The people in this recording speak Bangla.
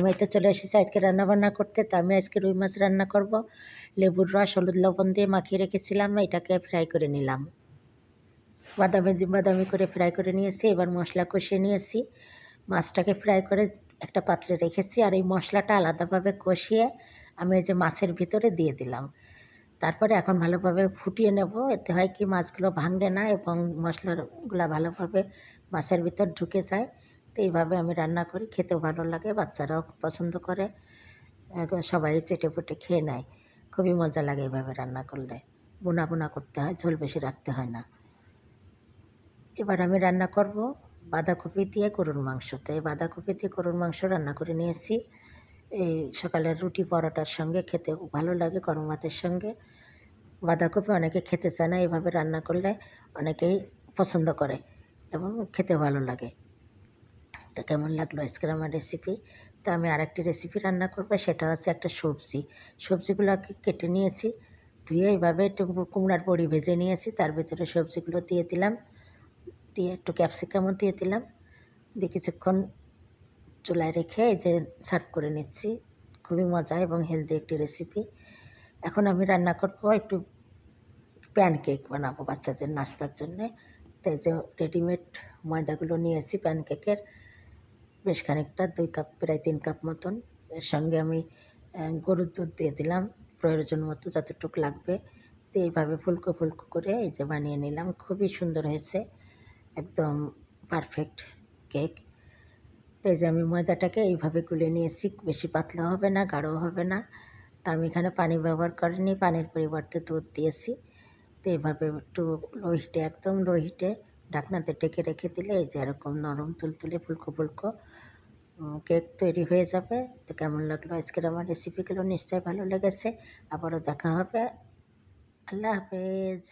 আমি তো চলে এসেছি। আজকে রান্না বান্না করতে, তা আমি আজকে রুই মাছ রান্না করব। লেবুর রস, হলুদ লবণ দিয়ে মাখিয়ে রেখেছিলাম, এটাকে ফ্রাই করে নিলাম। বাদামি বাদামি করে ফ্রাই করে নিয়েছি, এবার মশলা কষিয়ে নিয়েছি। মাছটাকে ফ্রাই করে একটা পাত্রে রেখেছি, আর এই মশলাটা আলাদাভাবে কষিয়ে আমি যে মাছের ভিতরে দিয়ে দিলাম। তারপরে এখন ভালোভাবে ফুটিয়ে নেব। এতে হয় কি, মাছগুলো ভাঙবে না এবং মশলাগুলো ভালোভাবে মাছের ভিতর ঢুকে যায়। তো এইভাবে আমি রান্না করি, খেতেও ভালো লাগে, বাচ্চারাও পছন্দ করে। সবাই চেটে পুটে খেয়ে নেয়। খুবই মজা লাগে এইভাবে রান্না করলে। বোনা বোনা করতে হয়, ঝোল বেশি রাখতে হয় না। এবার আমি রান্না করব বাঁধাকপি দিয়ে গরুর মাংস। তো এই বাঁধাকপি দিয়ে গরুর মাংস রান্না করে নিয়েছি এই সকালের রুটি পরোটার সঙ্গে খেতে ভালো লাগে, গরম ভাতের সঙ্গে। বাঁধাকপি অনেকে খেতে চায় না এভাবে রান্না করলে অনেকেই পছন্দ করে এবং খেতে ভালো লাগে। তো কেমন লাগল আজকের আমার রেসিপি তো আমি আরেকটি রেসিপি রান্না করব, সেটা হচ্ছে একটা সবজি। সবজিগুলোকে কেটে নিয়েছি, ধুয়ে এইভাবে একটু কুমড়ার বড়ি ভেজে নিয়েছি, তার ভিতরে সবজিগুলো দিয়ে দিলাম। দিয়ে একটু ক্যাপসিকামও দিয়ে দিলাম। দিয়ে কিছুক্ষণ চুলায় রেখে এই যে সার্ভ করে নিচ্ছি। খুবই মজা এবং হেলদি একটি রেসিপি এখন আমি রান্না করব একটু প্যানকেক বানাবো বাচ্চাদের নাস্তার জন্যে। তাই যে রেডিমেড ময়দাগুলো নিয়েছি প্যানকেকের বেশ খানিকটা, দুই কাপ, প্রায় তিন কাপ মতন। এর সঙ্গে আমি গরুর দুধ দিয়ে দিলাম প্রয়োজন মতো যতটুকু লাগবে। তো এইভাবে ফুলকো ফুলকো করে এই যে বানিয়ে নিলাম। খুবই সুন্দর হয়েছে, একদম পারফেক্ট কেক। তো এই যে আমি ময়দাটাকে এইভাবে গুলে নিয়েছি, বেশি পাতলা হবে না গাঢ় হবে না। তা আমি এখানে পানি ব্যবহার করিনি, পানির পরিবর্তে দুধ দিয়েছি। তো এইভাবে একটু লো হিটে, একদম লো হিটে ঢাকনাতে ঢেকে রেখে দিলে এই যে এরকম নরম তুলতুলে ফুলকো ফুলকো কেক তৈরি হয়ে যাবে। তো কেমন লাগল আজকের আমার রেসিপিগুলো? নিশ্চয়ই ভালো লেগেছে। আবারও দেখা হবে। আল্লাহ হাফেজ।